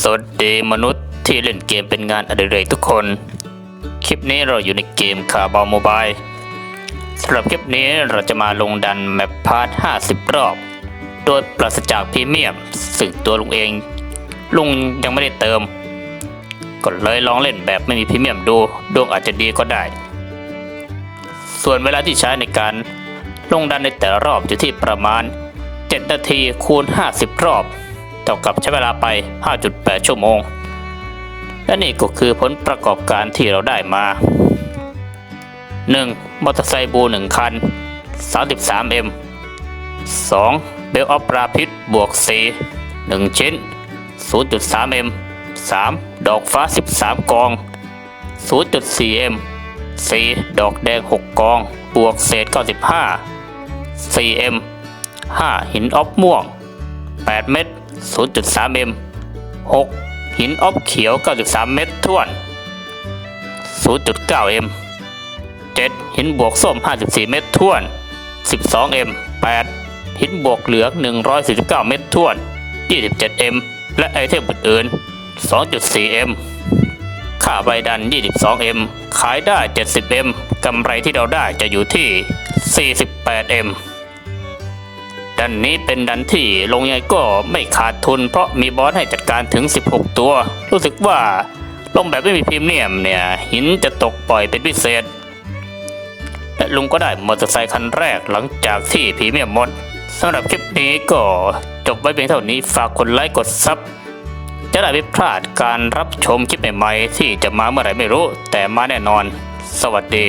สวัสดีมนุษย์ที่เล่นเกมเป็นงานอดิเรกทุกคน คลิปนี้เราอยู่ในเกมคาบาโมบายสำหรับคลิปนี้เราจะมาลงดันแมปพาร์ท 50 รอบ โดยปราศจากพรีเมียมซึ่งตัวลุงเอง ลุงยังไม่ได้เติม ก็เลยลองเล่นแบบไม่มีพรีเมียมดูดวงอาจจะดีก็ได้ ส่วนเวลาที่ใช้ในการลงดันในแต่ละรอบอยู่ที่ประมาณ 7 นาทีคูณ 50 รอบ เท่ากับใช้เวลาไป 5.8 ชั่วโมง และนี่ก็คือผลประกอบการที่เราได้มา 1. มอเตอร์ไซค์บู 1 คัน 33M 2. เบลออฟราพิษบวก C 1ชิ้น 0.3M 3. ดอกฟ้า 13 กอง 0.4M 4. ดอกแดง 6 กอง บวกเศษ 95 4M 5. หินออฟม่วง 8 เม็ด 0.3M 6. หินออฟเขียว 93 เม็ดท้วน 0.9M 7. หินบวกส้ม 54 เม็ดท้วน 12M 8. หินบวกเหลือง 149 เม็ดท้วน 27M และไอเทมอื่น 2.4M ค่าใบดัน 22M ขายได้ 70M กำไรที่เราได้จะอยู่ที่ 48M ดันนี้เป็นดันที่ลงยังไงก็ไม่ขาดทุน เพราะมีบอสให้จัดการถึง 16 ตัว รู้สึกว่าลงแบบไม่มีพรีเมียมเนี่ย หินจะตกปล่อยเป็นพิเศษ และลุงก็ได้มอเตอร์ไซค์คันแรกหลังจากที่พรีเมียมหมดสำหรับคลิปนี้ก็จบไว้เพียงเท่านี้ฝากกดไลค์กดซับจะได้ไม่พลาดการรับชมคลิปใหม่ๆที่จะมาเมื่อไหร่ไม่รู้ แต่มาแน่นอน สวัสดี